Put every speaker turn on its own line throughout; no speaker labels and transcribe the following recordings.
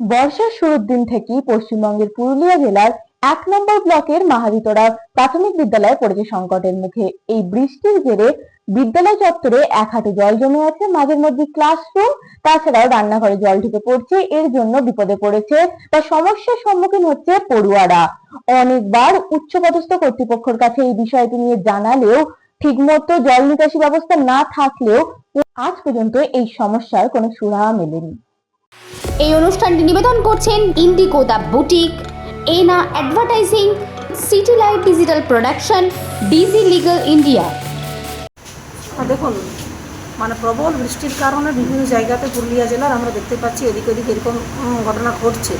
বর্ষার শুরুর দিন থেকেই পশ্চিমবঙ্গের পুরুলিয়া জেলার এক নম্বর ব্লকের মাহারিতোড়া প্রাথমিক বিদ্যালয় পড়েছে সংকটের মুখে। এই বৃষ্টির জেরে বিদ্যালয় চত্বরে এক হাঁটু জল জমে আছে মাঝের মধ্যে ক্লাসরুম তাছাড়াও রান্নাঘরে জল ঢুকে পড়ছে, এর জন্য বিপদে পড়েছে বা সমস্যার সম্মুখীন হচ্ছে পড়ুয়ারা। অনেকবার উচ্চপদস্থ কর্তৃপক্ষের কাছে এই বিষয়টি নিয়ে জানালেও ঠিকমতো জল নিকাশি ব্যবস্থা না থাকলেও আজ পর্যন্ত এই সমস্যার কোনো সুরাহা মেলেনি।
এই অনুষ্ঠানটি নিবেদন করছেন Indigo the boutique Ena advertising city light digital production digi legal India
দেখুন মানে প্রবল বৃষ্টির কারণে বিভিন্ন জায়গাতে পুরুলিয়া জেলার আমরা দেখতে পাচ্ছি এদিক ওদিক এরকম ঘটনা ঘটছে।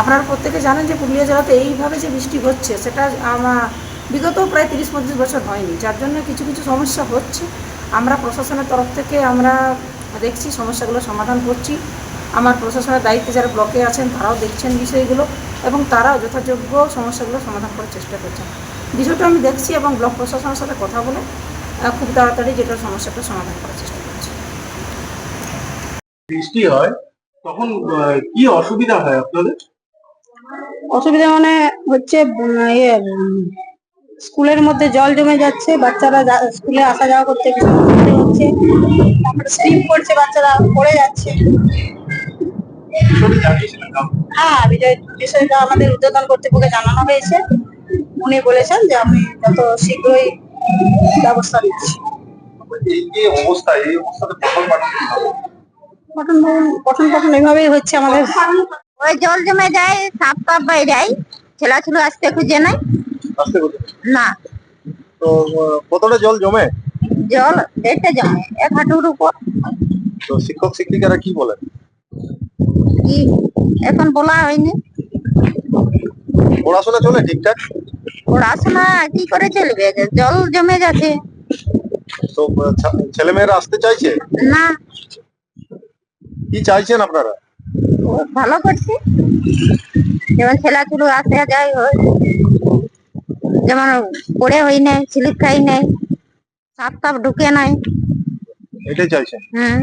আপনারা প্রত্যেকে জানেন যে পুরুলিয়া জেলাতে এইভাবে যে বৃষ্টি হচ্ছে, সেটা আমার বিগত প্রায় তিরিশ পঁয়ত্রিশ বছর হয়নি। যার জন্য কিছু কিছু সমস্যা হচ্ছে। আমরা প্রশাসনের তরফ থেকে আমরা দেখছি সমস্যাগুলো সমাধান করছি। আমার প্রশাসনের দায়িত্বে যারা ব্লকে আছেন তারাও দেখছেন বিষয়গুলো এবং তারাও যথাযোগ্য সমস্যাগুলো সমাধান করার চেষ্টা করছেন। বিষয়টা আমি দেখছি এবং ব্লক প্রশাসনের সাথে কথা বলে খুব তাড়াতাড়ি যেটা সমস্যাটা সমাধান করার চেষ্টা করছি।
বৃষ্টি হয় তখন কি অসুবিধা হয় আপনাদের?
অসুবিধা মানে হচ্ছে ইয়ে স্কুলের মধ্যে জল জমে যাচ্ছে বাচ্চারা যা- স্কুলে আসা যাওয়া করতে হচ্ছে তারপরে স্লিপ করছে বাচ্চারা পড়ে যাচ্ছে? হ্যাঁ বিজয় বিষয়টা আমাদের উদ্বোধন কর্তৃপক্ষে জানানো হয়েছে। উনি বলেছেন যে আমি যত শীঘ্রই ব্যবস্থা নিচ্ছি। পঠন পঠন পঠন এইভাবেই হচ্ছে আমাদের।
ওই জল জমে যায় সাপ টাপ বাইরে যায় ছেলাছুলো আসতে খুঁজে নাই। না।
তো কতটা জল জমে?
জল দেড়টা জমে এক হাঁটুর উপর।
তো শিক্ষক শিক্ষিকারা কি বলেন?
কি? এখন বলা হয়নি।
পড়াশোনা চলে ঠিকঠাক?
পড়াশোনা কি করে চলবে? জল জমে যাচ্ছে
তো ছেলে মেয়েরা আসতে চাইছে?
না।
কি চাইছেন আপনারা?
ভালো করছে। যেমন ছেলাছুলো আসে যায় হয় যেমন পড়ে হই নাই স্লিপ খাই নাই সাপ টাপ ঢুকে নাই।
এটাই চাইছেন?
হুম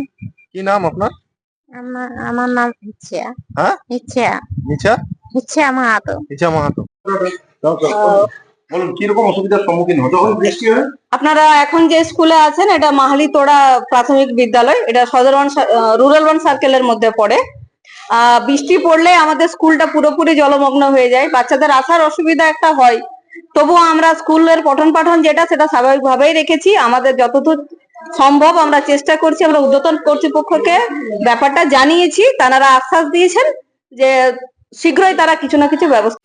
কি নাম আপনার?
আমার আমার নাম ইচ্ছা
হ্যাঁ?
ইচ্ছা
নিচা
ইচ্ছা মাহাতো
নিচা মাহাতো বলুন কীরকম অসুবিধার সম্মুখীন হতো যখন বৃষ্টি হয়?
আপনারা এখন যে স্কুলে আছেন এটা মাহালিতোড়া প্রাথমিক বিদ্যালয়। এটা সদরবন রুরাল ওয়ান সার্কেলের মধ্যে পড়ে। আহ, বৃষ্টি পড়লে আমাদের স্কুলটা পুরোপুরি জলমগ্ন হয়ে যায়। বাচ্চাদের আসার অসুবিধা একটা হয়। তবুও আমরা স্কুলের পঠন পাঠন যেটা সেটা স্বাভাবিকভাবেই রেখেছি। আমাদের যতদূর সম্ভব, আমরা চেষ্টা করছি, আমরা উদ্যতন কর্তৃপক্ষকে ব্যাপারটা জানিয়েছি, তারা আশ্বাস দিয়েছেন যে শীঘ্রই তারা কিছু না কিছু ব্যবস্থা